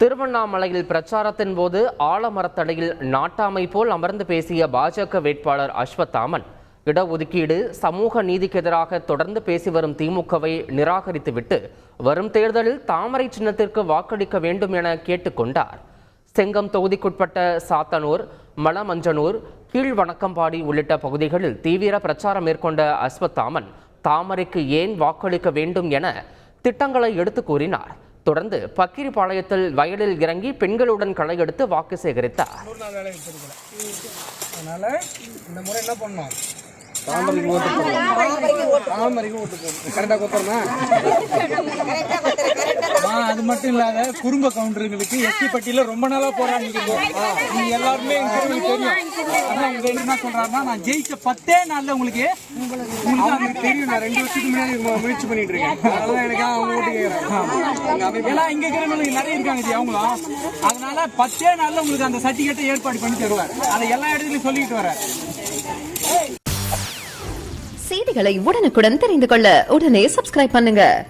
திருவண்ணாமலையில் பிரச்சாரத்தின் போது ஆலமரத்தடையில் நாட்டாமை போல் அமர்ந்து பேசிய பாஜக வேட்பாளர் அஸ்வத்தாமன் இடஒதுக்கீடு சமூக நீதிக்கு எதிராக தொடர்ந்து பேசி வரும் திமுகவை நிராகரித்துவிட்டு வரும் தேர்தலில் தாமரை சின்னத்திற்கு வாக்களிக்க வேண்டும் என கேட்டுக்கொண்டார். செங்கம் தொகுதிக்குட்பட்ட சாத்தனூர் மலமஞ்சனூர் கீழ்வணக்கம்பாடி உள்ளிட்ட பகுதிகளில் தீவிர பிரச்சாரம் மேற்கொண்ட அஸ்வத்தாமன் தாமரைக்கு ஏன் வாக்களிக்க வேண்டும் என திட்டங்களை எடுத்து கூறினார். தொடர்ந்து பக்கிரிபாளையத்தில் வயலில் இறங்கி பெண்களுடன் களை எடுத்து வாக்கு சேகரித்தார். அதனால இந்த முறை என்ன பண்ணோம்? தாமரைக்கு ஓட்டு போடணும். தாமரைக்கு ஓட்டு போடணும். கரெக்டாக கொத்துறமா? அது மட்டும் இல்லாத குடும்ப கவுண்டருங்களுக்கு எஸ்சி பட்டியல ரொம்ப நாளா போராடிட்டு இருக்கோம். நீங்க எல்லாருமே எங்க தெருவுக்கு தெரியும். உங்க என்ன சொல்றாருன்னா நான் ஜெயிச்ச பத்தே நாள்ல உங்களுக்கு உங்களுக்கு அவங்களுக்கு தெரியும் நான் ரெண்டு வருஷத்துக்கு முன்னாடி மு- முயற்சி பண்ணிட்டு இருக்கேன். அதனால எனக்கு அவங்க ஓட்டு கேட்கறாங்க ஏன்னா இங்க இருக்கிறவங்களுக்கு நிறைய இருக்காங்க ஜி அவங்களும். அதனால பத்தே நாள்ல உங்களுக்கு அந்த சர்டிபிகேட்டை ஏற்பாடு பண்ணி தருவார். அதை எல்லா இடத்துலயும் சொல்லிட்டு வர்றாரு. செய்திகளை உடனுக்குடன் தெரிந்து கொள்ள உடனே சப்ஸ்கிரைப் பண்ணுங்க.